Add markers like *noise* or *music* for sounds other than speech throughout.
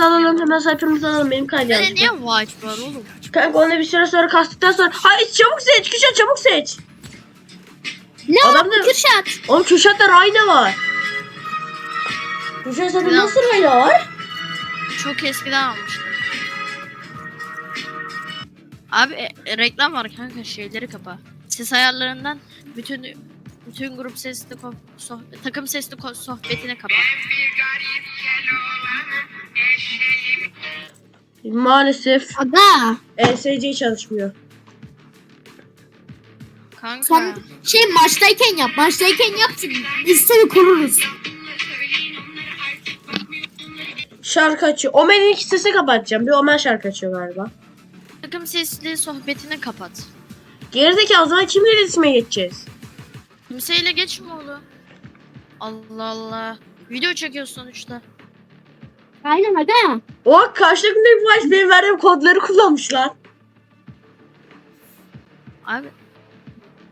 sayfamızı alalım. Hemen sayfamızı alalım. Benim kaydı yazdı. niye white var oğlum? Kanka onu bir süre sonra kastıktan sonra. Hayır çabuk seç. Kürşat çabuk seç. Ne Adamda- yaptı Kürşat? Oğlum Kürşat'ta Rayna var. Kürşat sende nasıl Rayna var? Çok eskiden almıştım. Abi e, reklam var kanka şeyleri kapa. Ses ayarlarından bütün bütün grup sesli ko- sohbet, takım sesli ko- sohbetini kapa. Maalesef Aga. ESC çalışmıyor. Kanka. Sen şey maçtayken yap. Maçtayken yap. Biz seni koruruz. Şarkı açıyor. Omen'in iki sesi kapatacağım. Bir Omen şarkı açıyor galiba. Takım sesli sohbetini kapat. Gerizekalı o zaman kimle iletişime geçeceğiz? Kimseyle geçme oğlum. Allah Allah. Video çekiyorsun sonuçta. Aynen aga. O karşıdaki bir baş benim verdiğim kodları kullanmışlar. Abi.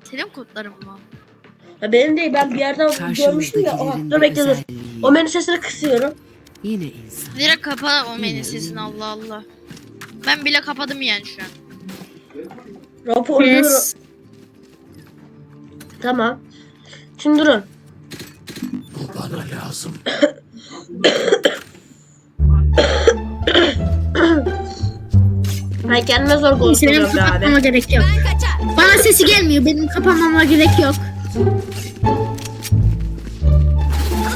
Senin kodların mı? Ya benim değil ben bir yerden görmüştüm ya. Oha, dur bekle dur. özelliği. Omen'in sesini kısıyorum. Yine insan. Direkt kapa o menü sesini Allah Allah. Ben bile kapadım yani şu an. Raporluyorum. Yes. Tamam. Şimdi durun. Ben kendime zor Senin konuşuyorum be abi. kapatmama gerek yok. Bana sesi gelmiyor. Benim kapatmama gerek yok.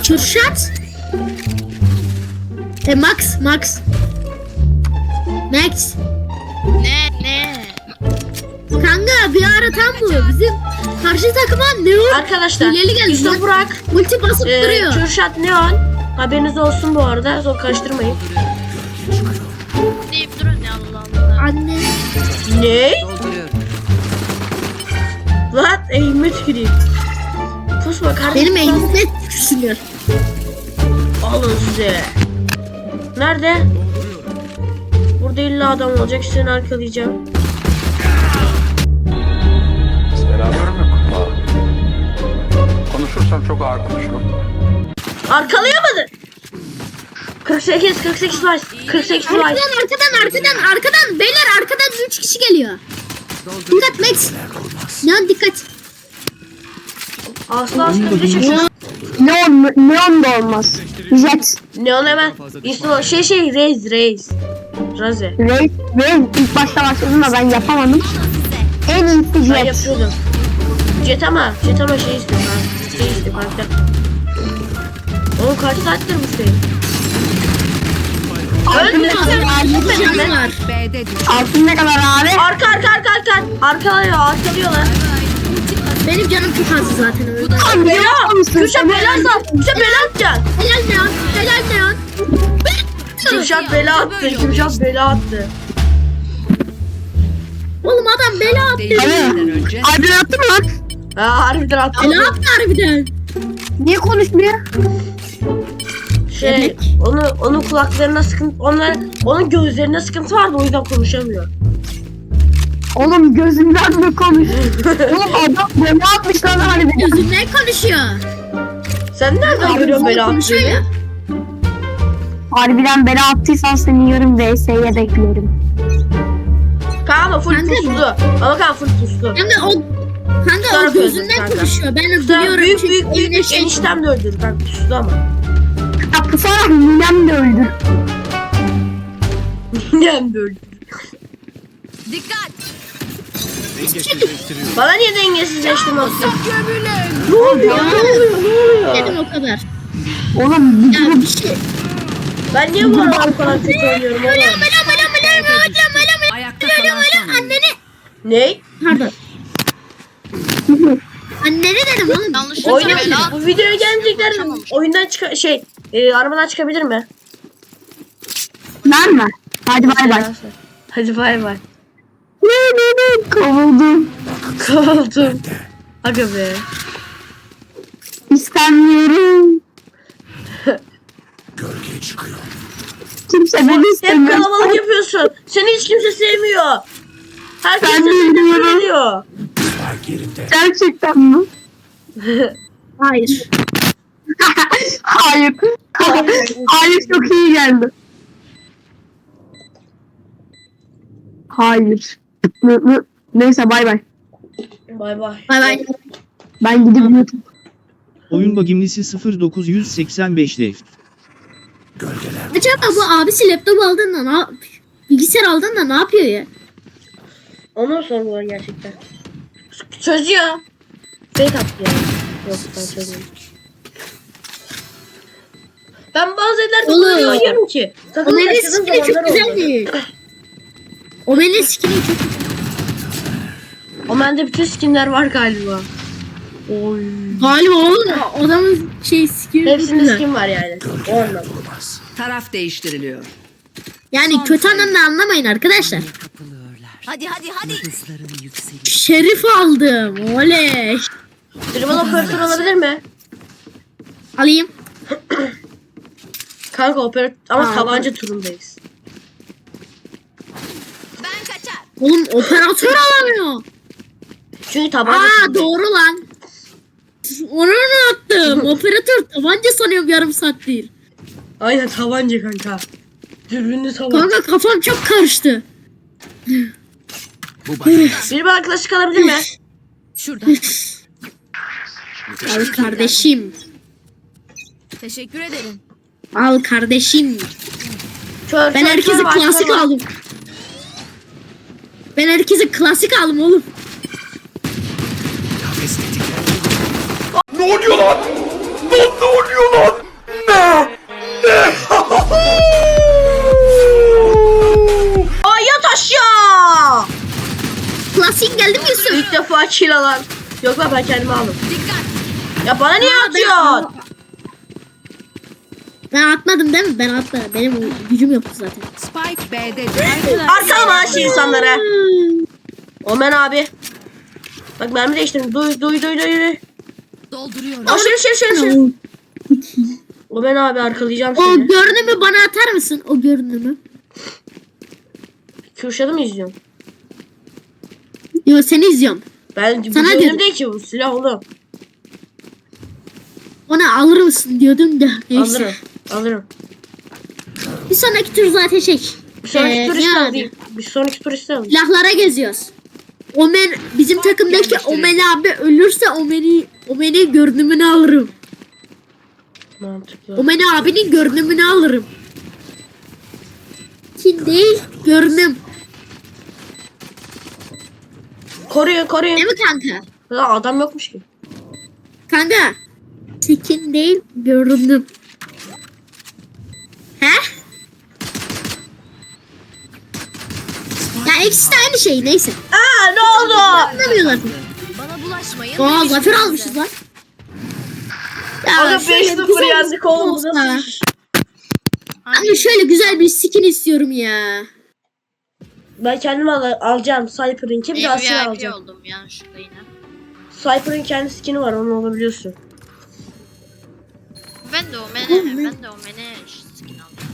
Kürşat. E Max, Max. Max. Ne ne? Kanka bir ara tam bu. Bizim karşı takıma Neon Arkadaşlar Hileli geldi işte. Burak, ulti basıp e, duruyor. Kürşat Neon. Haberiniz olsun bu arada. Zor karıştırmayın. Deyip durun ya Allah Allah. Anne. Ne? Lan eğilme tüküreyim. Pusma kardeşim. Benim elimde küsülüyor. Alın size. Nerede? Burada illa adam olacak. Seni arkalayacağım. Konuşursam çok ağır konuşurum. Arkalayamadı. 48, 48 var. 48 var. Arkadan arkadan arkadan arkadan beyler arkadan 3 kişi geliyor. Dikkat Max. Neon dikkat. Asla şey yok. Neon, neon da olmaz. Jet. Neon hemen. İsmi şey şey Reis Reis. Raze. Ray, Ray ilk başta başladım da ben yapamadım. En iyisi Ben Jet. yapıyordum. Jet ama. Jet ama şey istiyor. Ben. İstiyor karakter. Oğlum kaç saattir bu şey? Ölmüyor. Altın ne kadar abi? Arka arka arka arka. Arkalıyor arkalıyorlar. Benim canım çok az zaten öyle. Tam biliyor musun? Kürşat bela at. Kürşat bela atacaksın. Helal Neon. Helal Neon. Kürşat bela attı. Kürşat bela attı. Oğlum adam bela attı. Önce Abi ne yaptın lan? Ha harbiden attı. Bela attı harbiden. Niye konuşmuyor? Şey onu onun kulaklarına sıkıntı onlar onun gözlerine sıkıntı vardı o yüzden konuşamıyor. Oğlum gözümden mi konuş? *laughs* Oğlum adam ne yapmış lan harbiden? Gözümden konuşuyor. Sen nereden görüyorsun bela konuşuyor attığını? ya. Harbiden bela attıysan seni yarın VS'ye beklerim. Kanka full Ben de- puslu. Ama kanka full puslu. Hem de o Kanka o gözünden kanka. konuşuyor. Ben Sen biliyorum. büyük çünkü büyük büyük, eline büyük şey- eniştem de öldürdü kanka puslu ama. Ya kusarak ninem de öldür. Ninem de öldürdü. dikkat. Bana niye dengesizleştim aslında? Ne oluyor? Ne oluyor? Ne oluyor? Dedim o kadar. Oğlum bir Ya bir şey. Ben niye bu arada bu kadar kötü oynuyorum oğlum? Mela mela mela mela mela mela Ayakta kalan son oyuncu. Anneni. Ne? Pardon. Anneni dedim oğlum. Yanlışlıkla Oyna bela bu videoya gelecekler oyundan çık şey e, arabadan çıkabilir mi? lan mı? Hadi bay bay. Hadi bay bay. Kovuldum. Kovuldum. Aga be. İstemiyorum. *laughs* Kimse beni Hep istemiyor. kalabalık yapıyorsun. Seni hiç kimse sevmiyor. Herkes Ben seni bilmiyorum kadar geride. Gerçekten mi? *laughs* *laughs* Hayır. Hayır. Hayır. Çok iyi geldi. Hayır. Neyse bay bay. Bay bay. Bay bay. Ben gidip YouTube. Oyun bagimlisi 0985 def. Gölgeler. Acaba bu abisi laptop aldığında ne yap- Bilgisayar aldığında ne yapıyor ya? Ona sorular gerçekten. Çözüyor. Fake attı yani. Yok ben çözüyorum. Ben bazı evlerde Oğlum. oynuyorum ki. Takım Omen'in taşıdığım skini çok zamanlar oldu. güzeldi. Omen'in skini çok O bende bütün skinler var galiba. Oy. Galiba oğlum adamın şey skini çok Hepsinde güzel. skin var yani. O anlamda. Taraf değiştiriliyor. Yani kötü anlamda anlamayın arkadaşlar. Hadi hadi hadi. Şerif aldım. Oley. Bana operatör olabilir mi? Alayım. Kanka operatör ama Aa, tabanca turundayız. Ben kaçar. Oğlum operatör alamıyor. Çünkü tabanca Aa turundayız. doğru lan. Onu unuttum. *laughs* operatör tabanca sanıyorum yarım saattir. Aynen tabanca kanka. Dürbünlü tabanca. Kanka kafam çok karıştı. *laughs* Biri bana klasik alabilir mi? Şurada. Al kardeşim. Teşekkür ederim. Al kardeşim. Kör, Ben kör, herkese kör var, klasik kör var. aldım. Ben herkese klasik aldım oğlum. Ne oluyor lan? Ne, ne oluyor lan? İlk defa kill alan. Yok lan ben kendime aldım. Dikkat. Ya bana niye Aa, atıyorsun? Ben atmadım değil mi? Ben atmadım. Benim o gücüm yoktu zaten. Spike B'de. Arkalama lan şu insanlara. Omen abi. Bak mermi değiştirdim. Duy duy duy duy. duy. Dolduruyorum. Aşırı aşırı aşırı aşırı. Omen abi arkalayacağım O seni. görünümü bana atar mısın? O görünümü. Kürşat'ı mı izliyorsun? Yo seni izliyorum. Ben bu Sana benim diyorum. değil ki bu silah oğlum. Ona alır mısın diyordum da. Neyse. Alırım. Alırım. Bir sonraki tur zaten şey. Bir sonraki Ee, turist alayım. Bir sonraki turist alayım. Silahlara geziyoruz. Omen bizim takımdaki Omen abi ölürse Omen'i Omen'i görünümünü alırım. Mantıklı. Omen abinin görünümünü alırım. Kim değil görünüm. Koruyun koruyun. Değil mi kanka? Ya adam yokmuş ki. Kanka. Skin değil görünüm. He? Ya ikisi de aynı şey neyse. Aa ne oldu? Anlamıyorlar. Bana bulaşmayın. Aa zafer almışız lan. Aga şöyle 5-0 güzel yendik bir skin oğlum. olsa. Nasıl iş? Anne şöyle güzel bir skin istiyorum ya. Ben kendim al alacağım. Cypher'ınki bir daha silah VIP alacağım. oldum yanlışlıkla yine. Cypher'ın kendi skin'i var onu alabiliyorsun. Ben de o mene, ben de o mene skin aldım.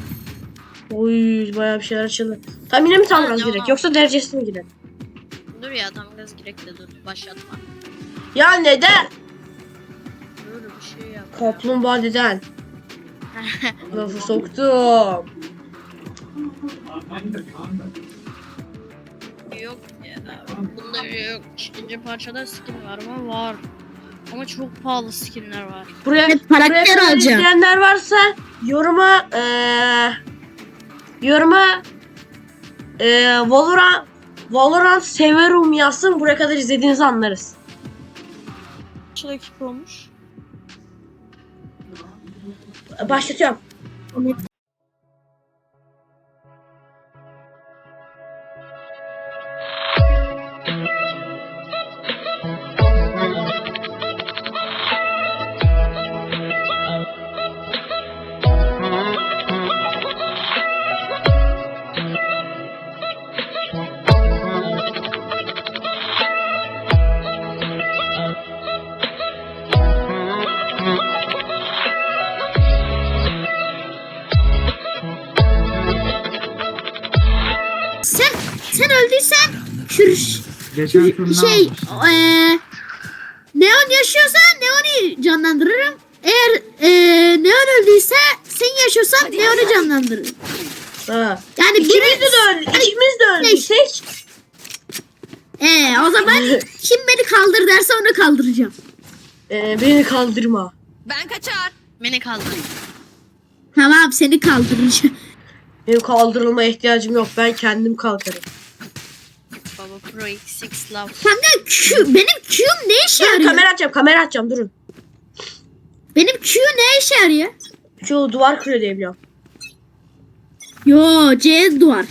Oy bayağı bir şeyler açıldı. Tam yine mi tam gaz girek yoksa derecesi mi girelim? Dur ya tam gaz gerek de dur başlatma. Ya neden? Dur bir şey yap. Kaplumbağa neden? *laughs* Lafı soktum. Ya. Bunda yok. İkinci parçada skin var mı? Var. Ama çok pahalı skinler var. Buraya, Hep karakter buraya kadar alacağım. izleyenler varsa yoruma eee yoruma eee Valorant Valorant severum yazsın buraya kadar izlediğinizi anlarız. Kaç dakika olmuş? Başlatıyorum. Sen sen öldüysen şu Geçen şey eee Neon yaşıyorsa Neon'u canlandırırım. Eğer eee Neon öldüyse sen yaşıyorsan Neon'u canlandırırım. Ha. Yani İkimiz biri... de öldük. İkimiz de öldük. Seç. Ee, o zaman kim beni kaldır derse onu kaldıracağım. Ee, beni kaldırma. Ben kaçar. Beni kaldır. Tamam seni kaldıracağım. Benim kaldırılma ihtiyacım yok. Ben kendim kalkarım. Baba Pro X6 Love. Kanka Q, benim Q'm ne işe Durun yarıyor? kamera açacağım. Kamera açacağım. Durun. Benim Q ne işe yarıyor? Şu duvar kırıyor diye biliyorum. Yo C duvar.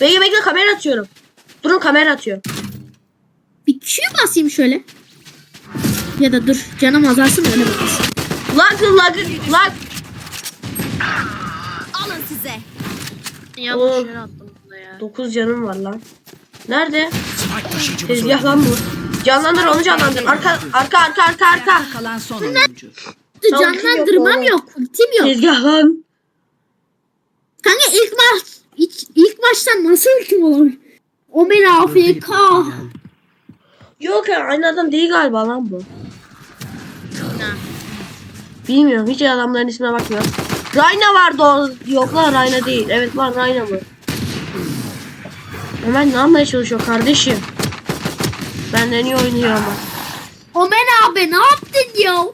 Bekle bekle kamera atıyorum. Durun kamera atıyorum. Bir Q basayım şöyle. Ya da dur canım azalsın öyle bakasın. Lag lag lag. Yanlış yere attım bunu ya. 9 canım var lan. Nerede? Tezgah lan bu. Canlandır onu canlandır. Arka arka arka arka arka. Kalan son oyuncu. Tamam, yok, Canlandırmam tamam. yok. Ultim yok. Tezgah lan. Kanka ilk maç ilk, ilk maçtan nasıl ultim olur? O beni AFK. Yok ya aynı adam değil galiba lan bu. Ne? Bilmiyorum hiç adamların ismine bakmıyorum. Rayna vardı o. Yok lan Rayna değil. Evet lan Rayna mı? Ömer ne yapmaya çalışıyor kardeşim? Benden iyi oynuyor ama. Omen abi ne yaptın ya?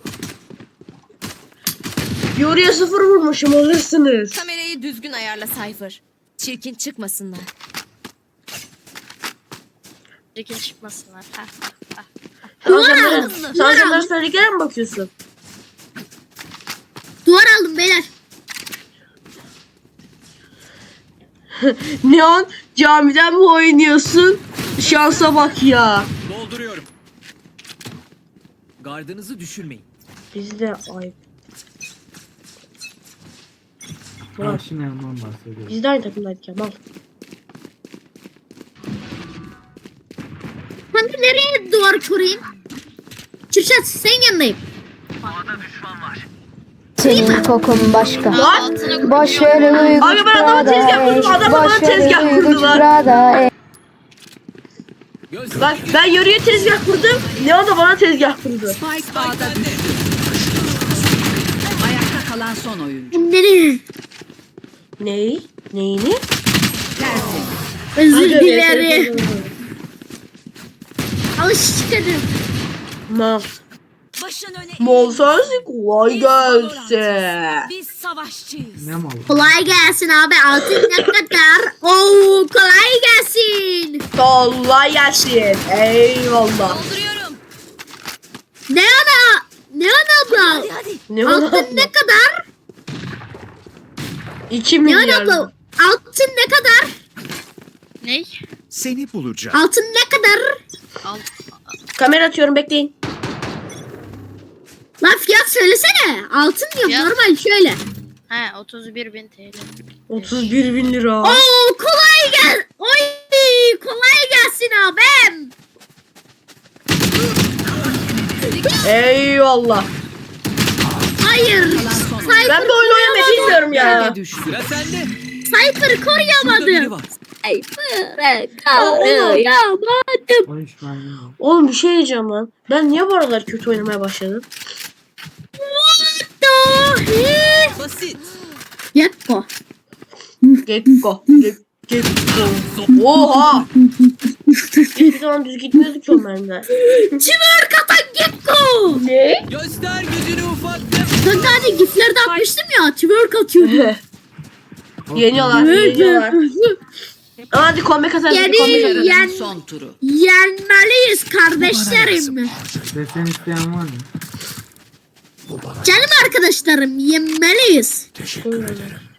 Yoruya sıfır vurmuşum alırsınız. Kamerayı düzgün ayarla Cypher. Çirkin çıkmasınlar. Çekil çıkmasınlar. Ha, ha, ha. Sen canlara, aldım, sen duvar aldım. söylediklere mi bakıyorsun? Duvar aldım beyler. Neon camiden mi oynuyorsun? Şansa bak ya. Dolduruyorum. Gardınızı düşürmeyin. Bizde ayıp. Ulan, Karşına yandan bahsediyorum. Biz de aynı takımdaydık ya mal. Kanka nereye duvar kurayım? Çırşat senin yanındayım. Senin kokun başka. Boş ver uyku Abi ben adama tezgah kurdum. Adam bana tezgah. Göz Bak ben yarıya tezgah kurdum. Neon da bana tezgah kurdu. Spike düştü. Ayakta kalan son oyuncu. Nereye? Ney? Neyini? Özür Hadi be, dilerim. telefonu. Alış çıkarım. Mal. Başın öne sensin kolay gelsin. Biz savaşçıyız. Ne mal? Kolay gelsin abi. Altın ne kadar? Oo kolay gelsin. Kolay gelsin. Eyvallah. Dolduruyorum. Ne ana? Ne ana abla? Hadi hadi. Ne Altın ne kadar? 2 Ne ana milyar. abla? Altın ne kadar? Ney? Seni bulacağım. Altın ne kadar? Al. Kamera atıyorum bekleyin. Lan fiyat söylesene. Altın diyorum Fiyat? normal şöyle. He 31 bin TL. 31 bin lira. Oo kolay gel. Oy kolay gelsin abim. Eyvallah. Hayır. Cypher Ben bu oyunu oynamayı bilmiyorum ya. Düştü. Sıra sende. Cypher'ı Şurada biri koruyamadım. var. Cypher'ı koruyamadım. 13 mermim var. Oğlum bir şey diyeceğim lan. Ben niye bu aralar kötü oynamaya başladım? Basit. Gekko. Gek, gekko. Oha. Hiçbir zaman düz gitmiyorduk ki o mermiler. Çıvır katan Gekko. Ne? Göster gücünü ufaklık. Kanka hani giflerde atmıştım ya. Twerk atıyordu. yeniyorlar, yeniyorlar. Ama hadi comeback atarız. Yani-. Yen- Son turu. Yenmeliyiz kardeşlerim. Desen isteyen var mı? Canım arkadaşlarım yenmeliyiz.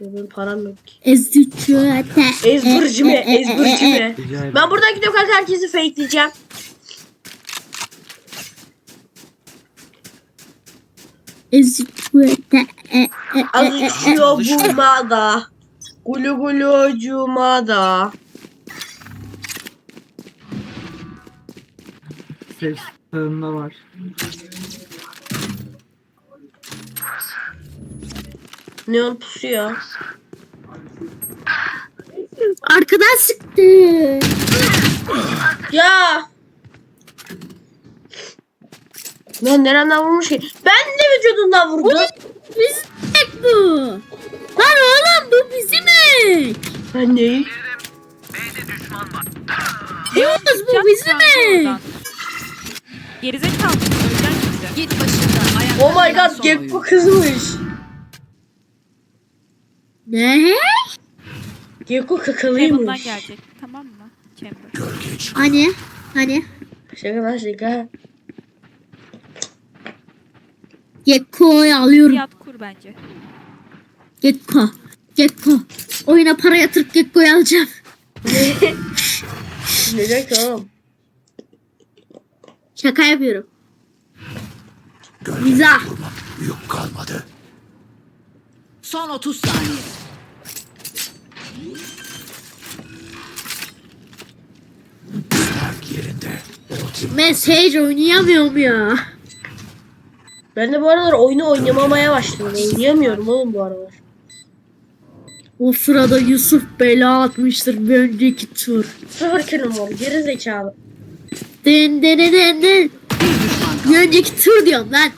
Benim param yok ki. Ezüçüete. Ezbırcı mı? Ezbırcı mı? Rica ederim. Ben buradan gidiyorum kanka herkesi fakeleyeceğim. Ezüçüete. Azıcıyor bulmada. Gulu gulu cumada. Ses sağında var. Neon pusuyor. Arkadan sıktı. Ya. Lan nereden vurmuş ki? Ben de vücudundan vurdum. Bizim tek bu. Lan oğlum bu bizim Ben değil. Yalnız bu bizim mi? Gerizekalı. Git başımdan. Ayakta Oh my god Gekko oyuncu. kızmış. Ne? Gekko Heaven'dan kakalıymış. gelecek. Tamam mı? Chamber. Hani? Hani? Şaka lan şaka. Gekko'yu alıyorum. Fiyat kur bence. Gekko. Gekko. Oyuna para yatırıp Gekko'yu alacağım. Neden ki oğlum? Şaka yapıyorum. Mizah. Yok kalmadı. Son 30 saniye. Ultim Message oynayamıyorum ya. Ben de bu aralar oyunu oynamamaya başladım. Oynayamıyorum oğlum bu aralar. O sırada Yusuf bela atmıştır bir önceki tur. Sıfır kilim var. Geri zekalı. Den den den den. Bir önceki tur diyorum lan.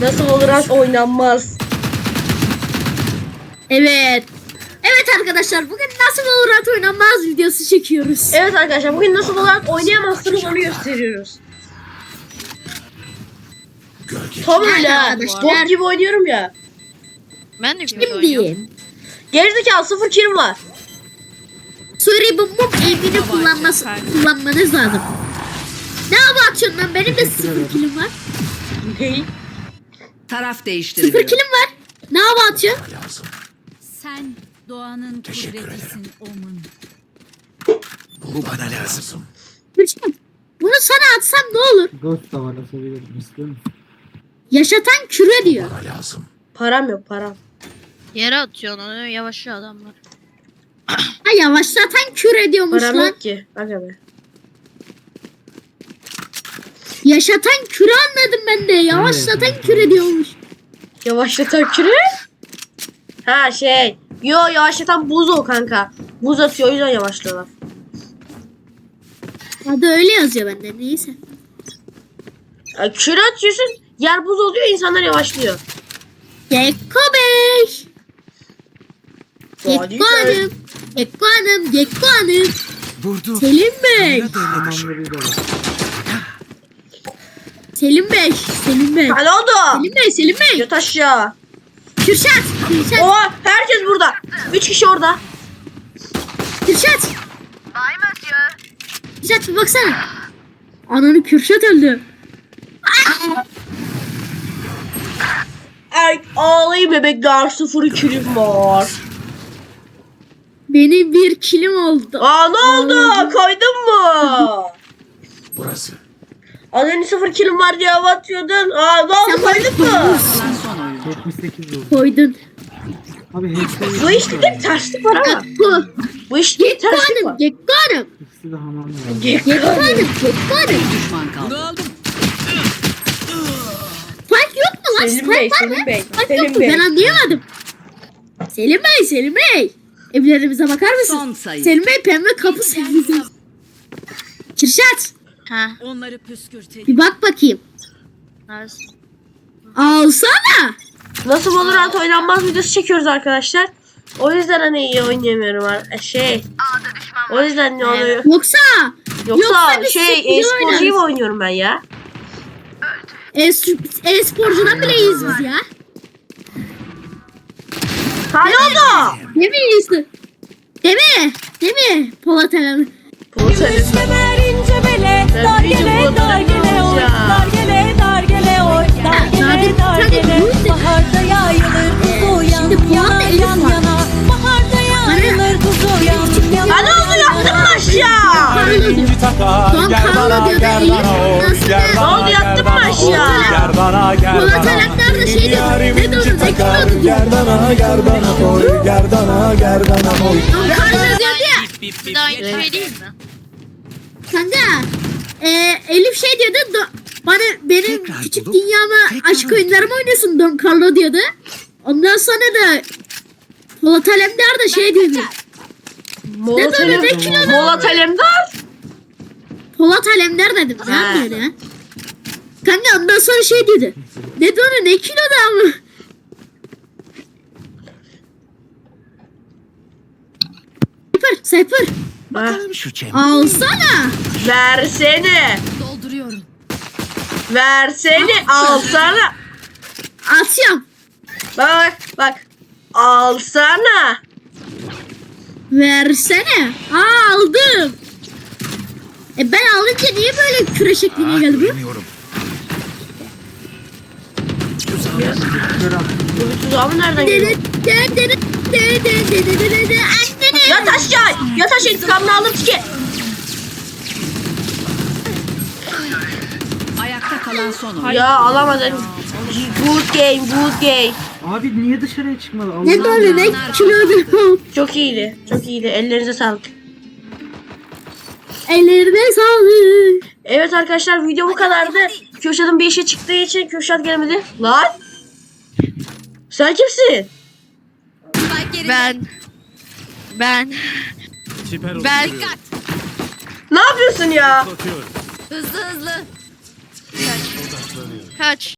Nasıl Valorant oynanmaz. Evet. Evet arkadaşlar bugün nasıl Valorant oynanmaz videosu çekiyoruz. Evet arkadaşlar bugün nasıl Valorant oynayamazsınız onu gösteriyoruz. Tam öyle ha. arkadaşlar. Bot gibi oynuyorum ya. Ben de kötü oynuyorum. Gerizekalı sıfır kilim var. Suri Bum Bum elini kullanması, kullanmanız lazım. Ne abartıyorsun lan benim de sıfır kilim var. Ney? Taraf Sıfır değiştiriliyor. kilim var. Ne abartıyorsun? Lazım. Sen doğanın Teşekkür kudretisin Omun. Bu bana lazım. Gülşen, Bunu sana atsam ne olur? Ghost da var istiyor musun? Yaşatan küre diyor. Bana lazım. Param yok param. Yere atıyorsun onu yavaşlıyor adamlar. Ha yavaşlatan küre diyormuş Param lan. yok ki. Be. Yaşatan küre anladım ben de. Yavaşlatan küre diyormuş. Yavaşlatan küre? Ha şey. Yo yavaşlatan buz o kanka. Buz atıyor o yüzden yavaşlıyorlar. Adı öyle yazıyor bende neyse. Ya, küre atıyorsun yer buz oluyor insanlar yavaşlıyor. Gekko Bey. Gekko. Hanım. Gekko Hanım. Gekko Hanım. Vurdu. Selim Bey. Selim Bey. Selim Bey. Ne oldu? Selim Bey. Selim Bey. Yat aşağı. Kürşat. Kürşat. Oha herkes burada. Üç kişi orada. Kürşat. Kürşat bir baksana. Ananı Kürşat öldü. Ay ağlayın bebekler sıfır kilim var. Benim bir kilim oldu. Aa ne oldu? Koydun mu? Burası. Az önce sıfır kilim var diye hava atıyordun. Aa ne oldu koydun mu? Kalan son oyuncu. 78 oldu. Koydun. Abi hepsi Bu işte bir terslik var ama. Gekko. Bu işte Gekko terslik var. Gekko Hanım. İkisi de hamam var. Gekko. Hanım. Gekko Hanım. Düşman kaldı. Bunu aldım. Spike yok mu lan? Selim Spike Bey, var Selim mı? Bey, Spike Selim yok mu? Bey. Ben anlayamadım. Selim Bey, Selim Bey. Evlerimize bakar mısın? Son sayı. Selim Bey pembe kapı sevgisi. Kirşat Ha. Onları püskürtelim. bir bak bakayım. Neresi? Alsana. Nasıl Valorant oynanmaz videosu çekiyoruz arkadaşlar. O yüzden hani iyi oynayamıyorum. ha- Şey. O yüzden ne oluyor? Yoksa Yoksa şey çok iyi e-sporcu oynarız. gibi oynuyorum ben ya. e- e-sporcudan bile iyiyiz biz ya. Ne oldu? Değil mi iyisi? Değil mi? Değil mi? Polat Eren. Polat Alemdar. Ben iyice Polat Alemdar olacağım. Diyor. Don Carlo diyor da Elif. Nasıl Ne da? oldu yattın mı aşağı? Polat Alemdar da şey diyor. Ne diyordu? Ne diyordu diyor. Gerdana gerdana koy. Gerdana gerdana koy. Don Carlo diyordu ya. Bir de aynı şey değil mi? Kanka. E, Elif şey diyordu. Do- bana benim küçük dünyama aşk oyunlarımı oynasın Don Carlo diyordu. Ondan sonra da Polat Alemdar da şey diyordu. Molat Ne böyle, ne Alem- kilo Molat Alemdar. Polat Alemdar dedim. Ne Ha. yapıyordu ya? Kanka ondan sonra şey dedi. Ne diyor ne kilo da mı? Cypher Ha, şu alsana. versene. Dolduruyorum. Versene. Alsana. Atıyorum. Bak bak. Alsana. Versene. Aa aldım. E ben alınca niye böyle küre şekline geldi bu? Göremiyorum. Bu tuzağımı nereden geliyor? dede, dede, dede, dede, dede, dede, annene. Yat aşağı. Yat aşağı intikamını aldım ki. Ayakta kalan son Ya alamadın. Good game, good game. Abi niye dışarıya çıkmadı? Allah Ne böyle ne kilo Çok iyiydi. Çok iyiydi. Ellerinize sağlık. Ellerine sağlık. Evet arkadaşlar video bu kadardı. Kürşat'ın bir işe çıktığı için Kürşat gelemedi. Lan. Sen kimsin? Ben ben Siper ben Ne yapıyorsun ya? Hızlı hızlı. kaç